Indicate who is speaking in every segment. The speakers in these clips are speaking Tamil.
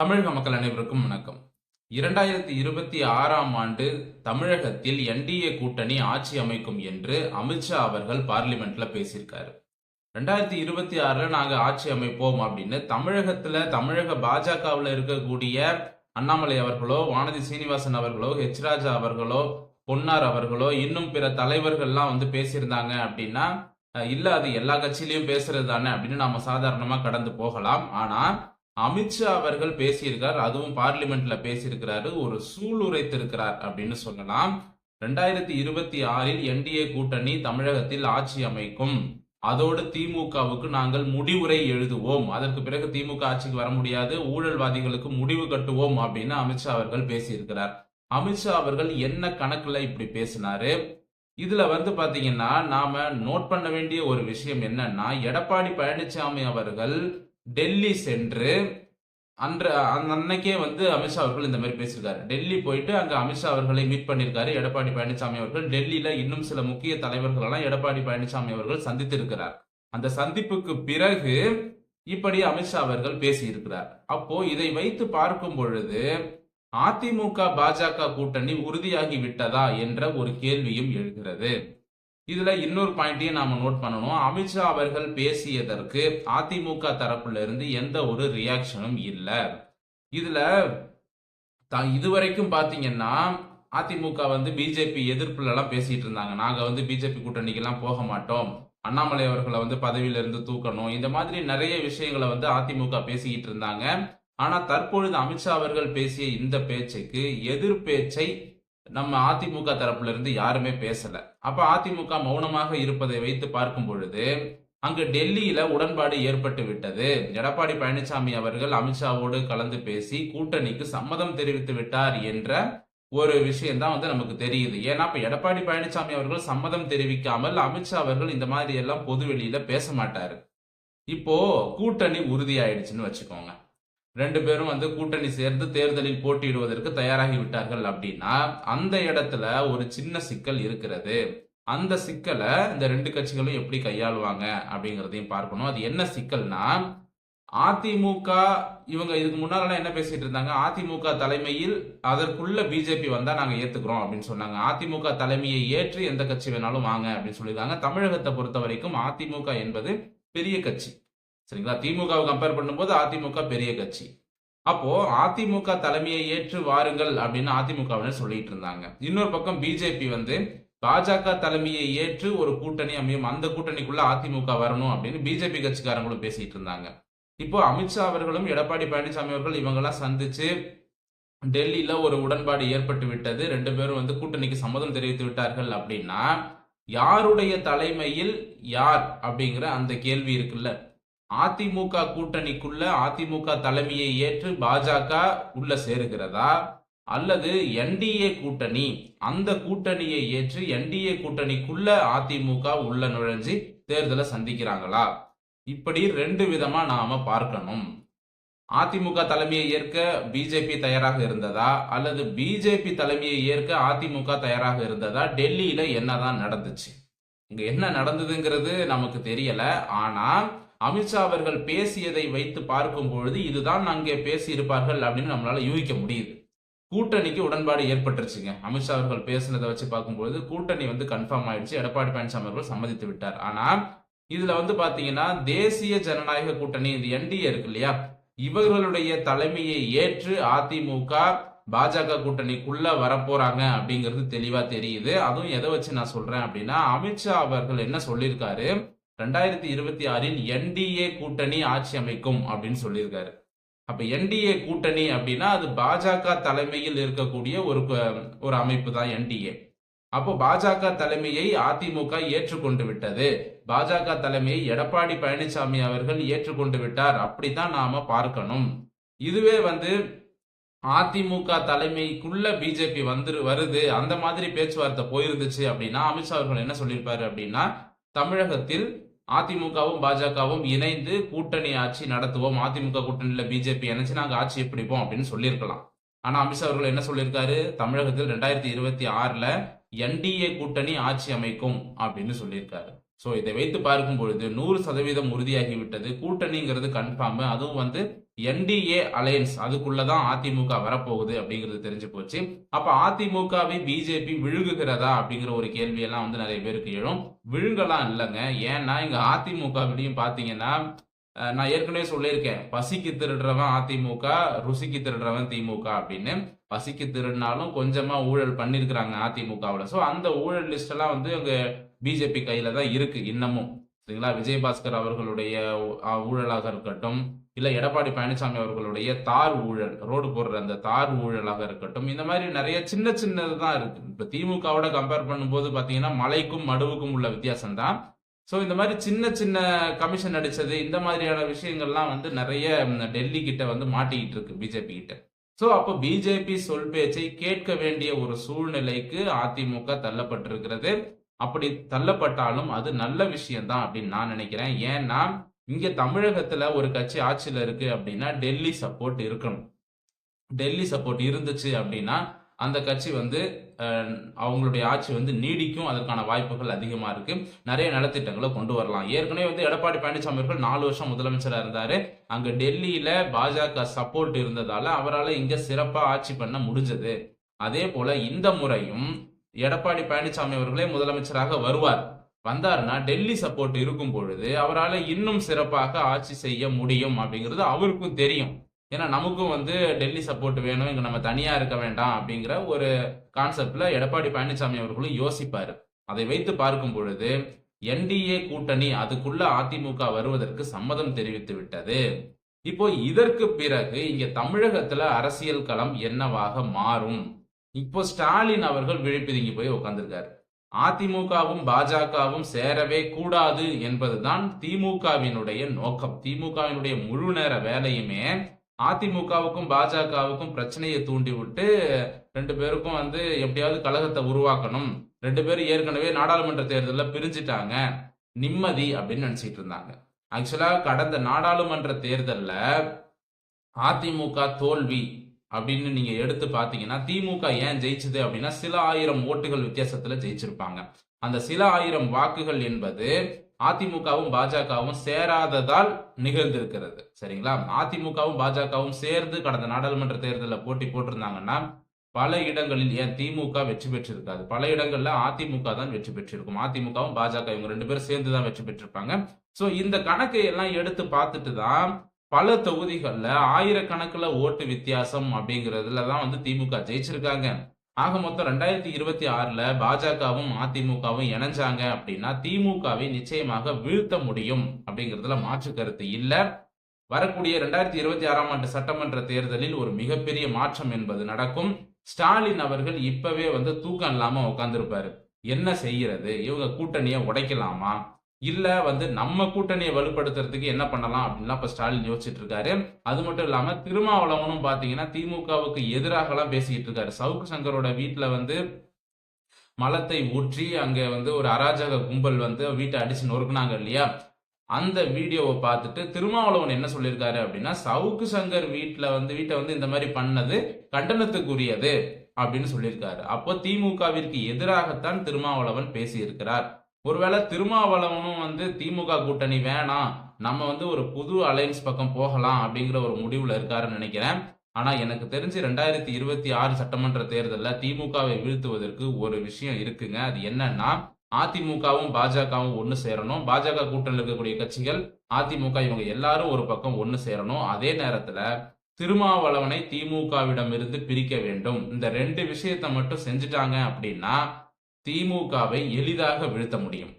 Speaker 1: தமிழக மக்கள் அனைவருக்கும் வணக்கம். இரண்டாயிரத்தி இருபத்தி ஆறாம் ஆண்டு தமிழகத்தில் என்டிஏ கூட்டணி ஆட்சி அமைக்கும் என்று அமித்ஷா அவர்கள் பார்லிமெண்ட்ல பேசியிருக்காரு. ரெண்டாயிரத்தி இருபத்தி ஆறுல நாங்க ஆட்சி அமைப்போம் அப்படின்னு தமிழகத்துல தமிழக பாஜகவில் இருக்கக்கூடிய அண்ணாமலை அவர்களோ வானதி சீனிவாசன் அவர்களோ ஹெச் ராஜா அவர்களோ பொன்னார் அவர்களோ இன்னும் பிற தலைவர்கள்லாம் வந்து பேசியிருந்தாங்க அப்படின்னா இல்ல அது எல்லா கட்சியிலயும் பேசுறது தானே அப்படின்னு நாம சாதாரணமா கடந்து போகலாம். ஆனா அமித்ஷா அவர்கள் பேசியிருக்கார் அதுவும் பார்லிமெண்ட்ல பேசியிருக்கிறாரு ஒரு சூளுரைத்திருக்கிறார் அப்படின்னு சொல்லலாம். ரெண்டாயிரத்தி இருபத்தி ஆறில் என்டிஏ கூட்டணி தமிழகத்தில் ஆட்சி அமைக்கும். அதோடு திமுகவுக்கு நாங்கள் முடிவுரை எழுதுவோம். அதற்கு பிறகு திமுக ஆட்சிக்கு வர முடியாது. ஊழல்வாதிகளுக்கு முடிவு கட்டுவோம் அப்படின்னு அமித்ஷா அவர்கள் பேசியிருக்கிறார். அமித்ஷா அவர்கள் என்ன கணக்குல இப்படி பேசினாரு? இதுல வந்து பாத்தீங்கன்னா நாம நோட் பண்ண வேண்டிய ஒரு விஷயம் என்னன்னா எடப்பாடி பழனிசாமி அவர்கள் டெல்லி சென்று அன்று அன்னைக்கே வந்து அமித்ஷா அவர்கள் இந்த மாதிரி பேசியிருக்காரு. டெல்லி போயிட்டு அங்கே அமித்ஷா அவர்களை மீட் பண்ணியிருக்காரு. எடப்பாடி பழனிசாமி அவர்கள் டெல்லியில இன்னும் சில முக்கிய தலைவர்களெல்லாம் எடப்பாடி பழனிசாமி அவர்கள் சந்தித்திருக்கிறார். அந்த சந்திப்புக்கு பிறகு இப்படி அமித்ஷா அவர்கள் பேசியிருக்கிறார். அப்போ இதை வைத்து பார்க்கும் பொழுது அதிமுக பாஜக கூட்டணி உறுதியாகி விட்டதா என்ற ஒரு கேள்வியும் எழுகிறது. இதுல இன்னொரு பாயிண்டையும் நாம நோட் பண்ணணும். அமித்ஷா அவர்கள் பேசியதற்கு அதிமுக தரப்புல இருந்து எந்த ஒரு ரியாக்ஷனும் இல்லை. இதுல த- இதுவரைக்கும் பாத்தீங்கன்னா அதிமுக வந்து பிஜேபி எதிர்ப்புல எல்லாம் பேசிட்டு இருந்தாங்க. நாங்க வந்து பிஜேபி கூட்டணிக்கு எல்லாம் போக மாட்டோம். அண்ணாமலை அவர்களை வந்து பதவியில இருந்து தூக்கணும். இந்த மாதிரி நிறைய விஷயங்களை வந்து அதிமுக பேசிக்கிட்டு இருந்தாங்க. ஆனா தற்பொழுது அமித்ஷா அவர்கள் பேசிய இந்த பேச்சுக்கு எதிர் பேச்சை நம்ம அதிமுக தரப்புல இருந்து யாருமே பேசல. அப்ப அதிமுக மௌனமாக இருப்பதை வைத்து பார்க்கும் பொழுது அங்கு டெல்லியில உடன்பாடு ஏற்பட்டு விட்டது. எடப்பாடி பழனிசாமி அவர்கள் அமித்ஷாவோடு கலந்து பேசி கூட்டணிக்கு சம்மதம் தெரிவித்து விட்டார் என்ற ஒரு விஷயம் தான் வந்து நமக்கு தெரியுது. ஏன்னா இப்ப எடப்பாடி பழனிசாமி அவர்கள் சம்மதம் தெரிவிக்காமல் அமித்ஷா அவர்கள் இந்த மாதிரி எல்லாம் பொது வெளியில பேச மாட்டாரு. இப்போ கூட்டணி உறுதியாயிடுச்சுன்னு வச்சுக்கோங்க. ரெண்டு பேரும் வந்து கூட்டணி சேர்ந்து தேர்தலில் போட்டியிடுவதற்கு தயாராகி விட்டார்கள் அப்படின்னா அந்த இடத்துல ஒரு சின்ன சிக்கல் இருக்கிறது. அந்த சிக்கலை இந்த ரெண்டு கட்சிகளும் எப்படி கையாளுவாங்க அப்படிங்கிறதையும் பார்க்கணும். அது என்ன சிக்கல்னா அதிமுக இவங்க இதுக்கு முன்னாலலாம் என்ன பேசிட்டு இருந்தாங்க? அதிமுக தலைமையில் அதற்குள்ள பிஜேபி வந்தா நாங்க ஏத்துக்கிறோம் அப்படின்னு சொன்னாங்க. அதிமுக தலைமையை ஏற்று எந்த கட்சி வேணாலும் வாங்க அப்படின்னு சொல்லியிருக்காங்க. தமிழகத்தை பொறுத்த வரைக்கும் அதிமுக என்பது பெரிய கட்சி. சரிங்களா? திமுகவை கம்பேர் பண்ணும்போது அதிமுக பெரிய கட்சி. அப்போ அதிமுக தலைமையை ஏற்று வாருங்கள் அப்படின்னு அதிமுகவினர் சொல்லிட்டு இருந்தாங்க. இன்னொரு பக்கம் பிஜேபி வந்து பாஜக தலைமையை ஏற்று ஒரு கூட்டணி அமையும் அந்த கூட்டணிக்குள்ள அதிமுக வரணும் அப்படின்னு பிஜேபி கட்சிக்காரங்களும் பேசிட்டு இருந்தாங்க. இப்போ அமித்ஷா அவர்களும் எடப்பாடி பழனிசாமி அவர்கள் இவங்கெல்லாம் சந்திச்சு டெல்லியில ஒரு உடன்பாடு ஏற்பட்டு விட்டது. ரெண்டு பேரும் வந்து கூட்டணிக்கு சம்மதம் தெரிவித்து விட்டார்கள் அப்படின்னா யாருடைய தலைமையில் யார் அப்படிங்கிற அந்த கேள்வி இருக்குல்ல. அதிமுக கூட்டணிக்குள்ள அதிமுக தலைமையை ஏற்று பாஜக உள்ள சேருகிறதா? அல்லது என்டிஏ கூட்டணி அந்த கூட்டணியை ஏற்று என்டிஏ கூட்டணிக்குள்ள அதிமுக உள்ள நுழைஞ்சு தேர்தலை சந்திக்கிறாங்களா? இப்படி ரெண்டு விதமா நாம பார்க்கணும். அதிமுக தலைமையை ஏற்க பிஜேபி தயாராக இருந்ததா? அல்லது பிஜேபி தலைமையை ஏற்க அதிமுக தயாராக இருந்ததா? டெல்லியில என்னதான் நடந்துச்சு? இங்க என்ன நடந்ததுங்கிறது நமக்கு தெரியல. ஆனா அமித்ஷா அவர்கள் பேசியதை வைத்து பார்க்கும் பொழுது இதுதான் அங்கே பேசியிருப்பார்கள் அப்படின்னு நம்மளால யூகிக்க முடியுது. கூட்டணிக்கு உடன்பாடு ஏற்பட்டுருச்சுங்க. அமித்ஷா அவர்கள் பேசினதை வச்சு பார்க்கும்பொழுது கூட்டணி வந்து கன்ஃபார்ம் ஆயிடுச்சு. எடப்பாடி பழனிசாமி அவர்கள் சம்மதித்து விட்டார். ஆனா இதுல வந்து பாத்தீங்கன்னா தேசிய ஜனநாயக கூட்டணி இது என்டிஏ இருக்கு இல்லையா? இவர்களுடைய தலைமையை ஏற்று அதிமுக பாஜக கூட்டணிக்குள்ள வரப்போறாங்க அப்படிங்கிறது தெளிவா தெரியுது. அதுவும் எதை வச்சு நான் சொல்றேன் அப்படின்னா அமித்ஷா அவர்கள் என்ன சொல்லியிருக்காரு? ரெண்டாயிரத்தி இருபத்தி ஆறில் என்டிஏ கூட்டணி ஆட்சி அமைக்கும் அப்படின்னு சொல்லியிருக்காரு. அப்ப என்டிஏ கூட்டணி அப்படின்னா அது பாஜக தலைமையில் இருக்கக்கூடிய ஒரு ஒரு அமைப்பு தான் என்டிஏ அப்போ பாஜக தலைமையை அதிமுக ஏற்றுக்கொண்டு விட்டது. பாஜக தலைமையை எடப்பாடி பழனிசாமி அவர்கள் ஏற்றுக்கொண்டு விட்டார். அப்படித்தான் நாம பார்க்கணும். இதுவே வந்து அதிமுக தலைமைக்குள்ள பிஜேபி வந்துரு வருது. அந்த மாதிரி பேச்சுவார்த்தை போயிருந்துச்சு அப்படின்னா அமித்ஷா அவர்கள் என்ன சொல்லியிருப்பாரு அப்படின்னா தமிழகத்தில் அதிமுகவும் பாஜகவும் இணைந்து கூட்டணி ஆட்சி நடத்துவோம். அதிமுக கூட்டணியில் பிஜேபி இணைச்சு நாங்கள் ஆட்சி பிடிப்போம் அப்படின்னு சொல்லியிருக்கலாம். ஆனால் அமித்ஷா அவர்கள் என்ன சொல்லியிருக்காரு? தமிழகத்தில் ரெண்டாயிரத்தி இருபத்தி ஆறில் என்டிஏ கூட்டணி ஆட்சி அமைக்கும் அப்படின்னு சொல்லியிருக்காரு. ஸோ இதை வைத்து பார்க்கும் பொழுது நூறு சதவீதம் உறுதியாகி விட்டது கூட்டணிங்கிறது கன்ஃபார்ம் அதுவும் வந்து என்டிஏ அலையன்ஸ் அதுக்குள்ளதான் அதிமுக வரப்போகுது அப்படிங்கிறது தெரிஞ்சு போச்சு. அப்ப அதிமுகவை பிஜேபி விழுகுகிறதா அப்படிங்கிற ஒரு கேள்வியெல்லாம் வந்து நிறைய பேருக்கு எழும். விழுங்கலாம் இல்லைங்க. ஏன்னா இங்க அதிமுக விடையும் பாத்தீங்கன்னா நான் ஏற்கனவே சொல்லியிருக்கேன். பசிக்கு திருடுறவன் அதிமுக ருசிக்கு திருடுறவன் திமுக அப்படின்னு. பசிக்கு திருடினாலும் கொஞ்சமா ஊழல் பண்ணிருக்கிறாங்க அதிமுகவில். ஸோ அந்த ஊழல் லிஸ்ட் எல்லாம் வந்து அங்கே பிஜேபி கையில தான் இருக்கு இன்னமும். சரிங்களா? விஜயபாஸ்கர் அவர்களுடைய ஊழலாக இருக்கட்டும் இல்ல எடப்பாடி பழனிசாமி அவர்களுடைய தார் ஊழல் ரோடு போடுற அந்த தார் ஊழலாக இருக்கட்டும் இந்த மாதிரி நிறைய சின்ன சின்னது தான் இருக்கு. இப்ப திமுகவோட கம்பேர் பண்ணும்போது பாத்தீங்கன்னா மலைக்கும் மடுவுக்கும் உள்ள வித்தியாசம் தான் ஸோ இந்த மாதிரி சின்ன சின்ன கமிஷன் அடிச்சது இந்த மாதிரியான விஷயங்கள்லாம் வந்து நிறைய டெல்லி கிட்ட வந்து மாட்டிக்கிட்டு இருக்கு பிஜேபி கிட்ட. ஸோ அப்போ பிஜேபி சொல் பேச்சை கேட்க வேண்டிய ஒரு சூழ்நிலைக்கு அதிமுக தள்ளப்பட்டிருக்கிறது. அப்படி தள்ளப்பட்டாலும் அது நல்ல விஷயம்தான் அப்படின்னு நான் நினைக்கிறேன். ஏன்னா இங்க தமிழகத்துல ஒரு கட்சி ஆட்சியில இருக்கு அப்படின்னா டெல்லி சப்போர்ட் இருக்கணும். டெல்லி சப்போர்ட் இருந்துச்சு அப்படின்னா அந்த கட்சி வந்து அவங்களுடைய ஆட்சி வந்து நீடிக்கும். அதற்கான வாய்ப்புகள் அதிகமா இருக்கு. நிறைய நலத்திட்டங்களை கொண்டு வரலாம். ஏற்கனவே வந்து எடப்பாடி பழனிசாமி அவர்கள் நாலு வருஷம் முதலமைச்சராக இருந்தாரு. அங்க டெல்லியில பாஜக சப்போர்ட் இருந்ததால அவரால் இங்க சிறப்பா ஆட்சி பண்ண முடிஞ்சது. அதே போல இந்த முறையும் எடப்பாடி பழனிசாமி அவர்களே முதலமைச்சராக வருவார். வந்தாருன்னா டெல்லி சப்போர்ட் இருக்கும் பொழுது அவரால் இன்னும் சிறப்பாக ஆட்சி செய்ய முடியும் அப்படிங்கிறது அவருக்கும் தெரியும். ஏன்னா நமக்கும் வந்து டெல்லி சப்போர்ட் வேணும் இங்கே நம்ம தனியாக இருக்க வேண்டாம் அப்படிங்கிற ஒரு கான்செப்டில் எடப்பாடி பழனிசாமி அவர்களும் யோசிப்பார். அதை வைத்து பார்க்கும் பொழுது என்டிஏ கூட்டணி அதுக்குள்ள அதிமுக வருவதற்கு சம்மதம் தெரிவித்து விட்டது. இப்போ இதற்கு பிறகு இங்க தமிழகத்துல அரசியல் களம் என்னவாக மாறும்? இப்போ ஸ்டாலின் அவர்கள் விழிப்பிதுங்கி போய் உட்கார்ந்துருக்காரு அதிமுகவும் பாஜகவும் சேரவே கூடாது என்பதுதான் திமுகவினுடைய நோக்கம். திமுகவினுடைய முழு நேர வேலையுமே அதிமுகவுக்கும் பாஜகவுக்கும் பிரச்சனையை தூண்டி விட்டு ரெண்டு பேருக்கும் வந்து எப்படியாவது கழகத்தை உருவாக்கணும். ரெண்டு பேரும் ஏற்கனவே நாடாளுமன்ற தேர்தலில் பிரிஞ்சிட்டாங்க. நிம்மதி அப்படின்னு நினச்சிட்டு இருந்தாங்க. ஆக்சுவலாக கடந்த நாடாளுமன்ற தேர்தலில் அதிமுக தோல்வி அப்படின்னு நீங்க எடுத்து பாத்தீங்கன்னா திமுக ஏன் ஜெயிச்சது அப்படின்னா சில ஆயிரம் ஓட்டுகள் வித்தியாசத்துல ஜெயிச்சிருப்பாங்க. அந்த சில ஆயிரம் வாக்குகள் என்பது அதிமுகவும் பாஜகவும் சேராததால் நிகழ்ந்திருக்கிறது. சரிங்களா? அதிமுகவும் பாஜகவும் சேர்ந்து கடந்த நாடாளுமன்ற தேர்தலில் போட்டி போட்டிருந்தாங்கன்னா பல இடங்களில் ஏன் திமுக வெற்றி பெற்றிருக்காது? பல இடங்கள்ல அதிமுக தான் வெற்றி பெற்றிருக்கும். அதிமுகவும் பாஜக இவங்க ரெண்டு பேரும் சேர்ந்து தான் வெற்றி பெற்றிருப்பாங்க. சோ இந்த கணக்கை எல்லாம் எடுத்து பார்த்துட்டு தான் பல தொகுதிகளில் ஆயிரக்கணக்கில் ஓட்டு வித்தியாசம் அப்படிங்கிறதுல தான் வந்து திமுக ஜெயிச்சிருக்காங்க. ஆக மொத்தம் ரெண்டாயிரத்தி இருபத்தி ஆறில் பாஜகவும் அதிமுகவும் இணைஞ்சாங்க அப்படின்னா திமுகவை நிச்சயமாக வீழ்த்த முடியும் அப்படிங்கிறதுல மாற்று கருத்து இல்லை. வரக்கூடிய ரெண்டாயிரத்தி இருபத்தி ஆறாம் ஆண்டு சட்டமன்ற தேர்தலில் ஒரு மிகப்பெரிய மாற்றம் என்பது நடக்கும். ஸ்டாலின் அவர்கள் இப்பவே வந்து தூக்கம் இல்லாமல் உட்காந்துருப்பாரு என்ன செய்யறது? இவங்க கூட்டணியை உடைக்கலாமா? இல்ல வந்து நம்ம கூட்டணியை வலுப்படுத்துறதுக்கு என்ன பண்ணலாம் அப்படின்லாம் இப்ப ஸ்டாலின் யோசிச்சுட்டு இருக்காரு. அது மட்டும் இல்லாம திருமாவளவனும் பாத்தீங்கன்னா திமுகவுக்கு எதிராகலாம் பேசிக்கிட்டு இருக்காரு. சவுக்கு சங்கரோட வீட்டுல வந்து மலத்தை ஊற்றி அங்க வந்து ஒரு அராஜக கும்பல் வந்து வீட்டை அடிச்சு நொறுக்குனாங்க இல்லையா? அந்த வீடியோவை பார்த்துட்டு திருமாவளவன் என்ன சொல்லியிருக்காரு அப்படின்னா சவுக்கு சங்கர் வீட்டில் வந்து வீட்டை வந்து இந்த மாதிரி பண்ணது கண்டனத்துக்குரியது அப்படின்னு சொல்லியிருக்காரு. அப்போ திமுகவிற்கு எதிராகத்தான் திருமாவளவன் பேசியிருக்கிறார். ஒருவேளை திருமாவளவனும் வந்து திமுக கூட்டணி வேணாம் நம்ம வந்து ஒரு புது அலைன்ஸ் பக்கம் போகலாம் அப்படிங்கிற ஒரு முடிவுல இருக்காருன்னு நினைக்கிறேன். ஆனா எனக்கு தெரிஞ்சு ரெண்டாயிரத்தி இருபத்தி ஆறு சட்டமன்ற தேர்தலில் திமுகவை வீழ்த்துவதற்கு ஒரு விஷயம் இருக்குங்க. அது என்னன்னா அதிமுகவும் பாஜகவும் ஒன்று சேரணும். பாஜக கூட்டணியில் இருக்கக்கூடிய கட்சிகள் அதிமுக இவங்க எல்லாரும் ஒரு பக்கம் ஒன்று சேரணும். அதே நேரத்தில் திருமாவளவனை திமுகவிடம் இருந்து பிரிக்க வேண்டும். இந்த ரெண்டு விஷயத்தை மட்டும் செஞ்சுட்டாங்க அப்படின்னா திமுகவை எளிதாக வீழ்த்த முடியும்.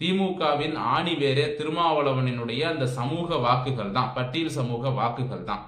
Speaker 1: திமுகவின் ஆணி வேறே திருமாவளவனினுடைய அந்த சமூக வாக்குகள் தான் பட்டியல் சமூக வாக்குகள் தான்.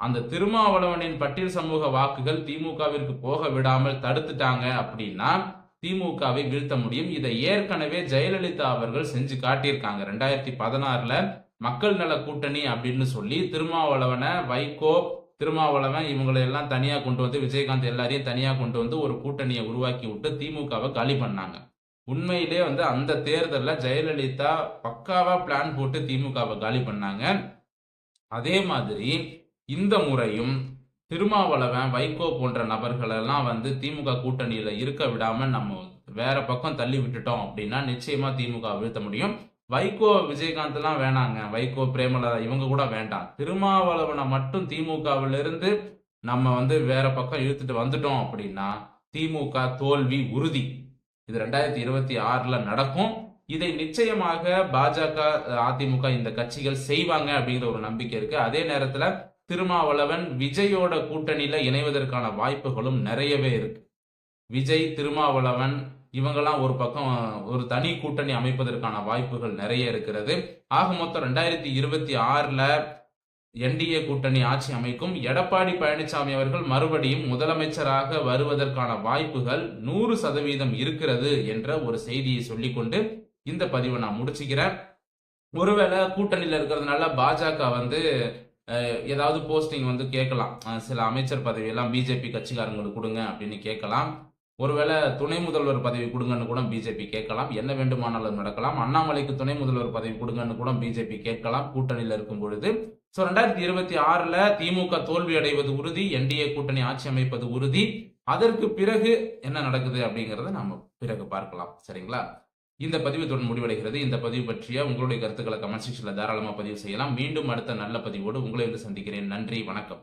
Speaker 1: அந்த திருமாவளவனின் பட்டியல் சமூக வாக்குகள் திமுகவிற்கு போக விடாமல் தடுத்துட்டாங்க அப்படின்னா திமுகவை வீழ்த்த முடியும். இதை ஏற்கனவே ஜெயலலிதா அவர்கள் செஞ்சு காட்டியிருக்காங்க. ரெண்டாயிரத்தி பதினாறுல மக்கள் நல கூட்டணி அப்படின்னு சொல்லி திருமாவளவனை வைகோ திருமாவளவன் இவங்களை எல்லாம் தனியாக கொண்டு வந்து விஜயகாந்த் எல்லாரையும் தனியாக கொண்டு வந்து ஒரு கூட்டணியை உருவாக்கி விட்டு திமுகவை காலி பண்ணாங்க. உண்மையிலே வந்து அந்த தேர்தலில் ஜெயலலிதா பக்காவாக பிளான் போட்டு திமுகவை காலி பண்ணாங்க. அதே மாதிரி இந்த முறையும் திருமாவளவன் வைகோ போன்ற நபர்களெல்லாம் வந்து திமுக கூட்டணியில் இருக்க விடாமல் நம்ம வேற பக்கம் தள்ளி விட்டுட்டோம் அப்படின்னா நிச்சயமா திமுக வீழ்த்த முடியும். வைகோ விஜயகாந்த்லாம் வேணாங்க. வைகோ பிரேமலதா இவங்க கூட வேண்டாம். திருமாவளவனை மட்டும் திமுகவிலிருந்து நம்ம வந்து வேற பக்கம் இழுத்துட்டு வந்துட்டோம் அப்படின்னா திமுக தோல்வி உறுதி. இது ரெண்டாயிரத்தி இருபத்தி ஆறுல நடக்கும். இதை நிச்சயமாக பாஜக அதிமுக இந்த கட்சிகள் செய்வாங்க அப்படிங்கிற ஒரு நம்பிக்கை இருக்கு. அதே நேரத்துல திருமாவளவன் விஜயோட கூட்டணியில இணைவதற்கான வாய்ப்புகளும் நிறையவே இருக்கு. விஜய் திருமாவளவன் இவங்கெல்லாம் ஒரு பக்கம் ஒரு தனி கூட்டணி அமைப்பதற்கான வாய்ப்புகள் நிறைய இருக்கிறது. ஆக மொத்தம் ரெண்டாயிரத்தி இருபத்தி ஆறில் என்டிஏ கூட்டணி ஆட்சி அமைக்கும். எடப்பாடி பழனிசாமி அவர்கள் மறுபடியும் முதலமைச்சராக வருவதற்கான வாய்ப்புகள் நூறு சதவீதம் இருக்கிறது என்ற ஒரு செய்தியை சொல்லிக்கொண்டு இந்த பதிவை நான் முடிச்சுக்கிறேன். ஒருவேளை கூட்டணியில் இருக்கிறதுனால பாஜக வந்து ஏதாவது போஸ்டிங் வந்து கேட்கலாம். சில அமைச்சர் பதவியெல்லாம் பிஜேபி கட்சிக்காரங்களுக்கு கொடுங்க அப்படின்னு கேட்கலாம். ஒருவேளை துணை முதல்வர் பதவி கொடுங்கன்னு கூட பிஜேபி கேட்கலாம். என்ன வேண்டுமானாலும் நடக்கலாம். அண்ணாமலைக்கு துணை முதல்வர் பதவி கொடுங்கன்னு கூட பிஜேபி கேட்கலாம். கூட்டணியில் இருக்கும் பொழுது. ஸோ ரெண்டாயிரத்தி இருபத்தி ஆறில் திமுக தோல்வி அடைவது உறுதி என்டிஏ கூட்டணி ஆட்சி அமைப்பது உறுதி. அதற்கு பிறகு என்ன நடக்குது அப்படிங்கிறத நாம பிறகு பார்க்கலாம். சரிங்களா? இந்த பதிவு தொடர்ந்து முடிவடைகிறது. இந்த பதிவு பற்றிய உங்களுடைய கருத்துக்களை கமெண்ட் செக்ஷனில் தாராளமாக பதிவு செய்யலாம். மீண்டும் அடுத்த நல்ல பதிவோடு உங்களை வந்து சந்திக்கிறேன். நன்றி. வணக்கம்.